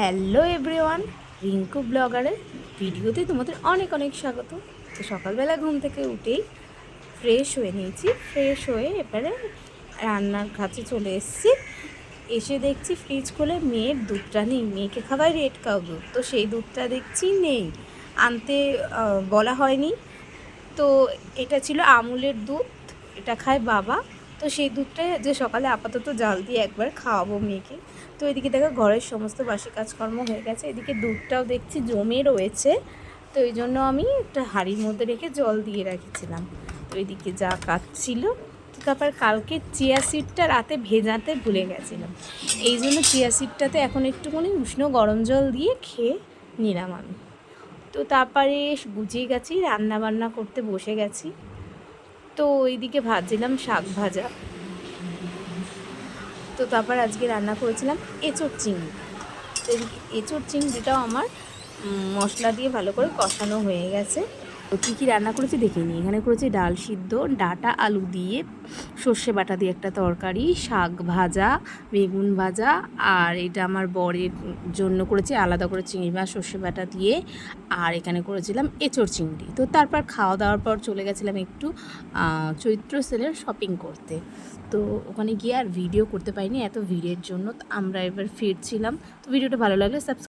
Hello everyone Rinku ব্লগারের ভিডিওতে তোমাদের অনেক অনেক স্বাগত। তো সকালবেলা ঘুম থেকে উঠেই ফ্রেশ হয়ে নিয়েছি ফ্রেশ হয়ে এবারে রান্নার কাছে চলে এসেছি। এসে দেখছি ফ্রিজ খুলে মেয়ের দুধটা নেই, মেয়েকে খাবার রেড কাউ দুধ। তো সেই দুধটা দেখছি নেই, আনতে বলা হয়নি। তো এটা ছিল আমুলের দুধ, এটা খায় বাবা। তো সেই দুধটা যে সকালে আপাতত জাল দিয়ে একবার খাওয়াবো মেয়েকে। তো এদিকে দেখো ঘরের সমস্ত বাসি কাজকর্ম হয়ে গেছে। এদিকে দুধটাও দেখছি জমে রয়েছে। তো এই জন্য আমি একটা হাঁড়ির মধ্যে রেখে জল দিয়ে রেখেছিলাম। তো এদিকে যা কাজ ছিল। তারপর কালকে চিয়া সিডটা রাতে ভেজাতে ভুলে গেছিলাম। এই জন্য চিয়া সিডটাতে এখন একটুখানি উষ্ণ গরম জল দিয়ে খেয়ে নিলাম আমি। তো তারপরে গুছিয়ে গেছি রান্না বান্না করতে বসে গেছি। তো ওইদিকে ভাজছিলাম শাক ভাজা। তো তারপর আজকে রান্না করেছিলাম এঁচোর চিংড়ি। তো এঁচোড় চিংড়িটাও আমার মশলা দিয়ে ভালো করে কষানো হয়ে গেছে। তো কী কী রান্না করেছি দেখে নিই। এখানে করেছি ডাল সিদ্ধ, ডাটা আলু দিয়ে সর্ষে বাটা দিয়ে একটা তরকারি, শাক ভাজা, বেগুন ভাজা, আর এটা আমার বরের জন্য করেছি, আলাদা করে চিংড়ি মাছ, সর্ষে বাটা দিয়ে। আর এখানে করেছিলাম এঁচোড় চিংড়ি। তো তারপর খাওয়া দাওয়ার পর চলে গেছিলাম একটু চৈত্র সেলের শপিং করতে। তো ওখানে গিয়ে আর ভিডিও করতে পারিনি, এত ভিড়ের জন্য। আমরা এবার ফিরছিলাম। তো ভিডিওটা ভালো লাগলে সাবস্ক্রাইব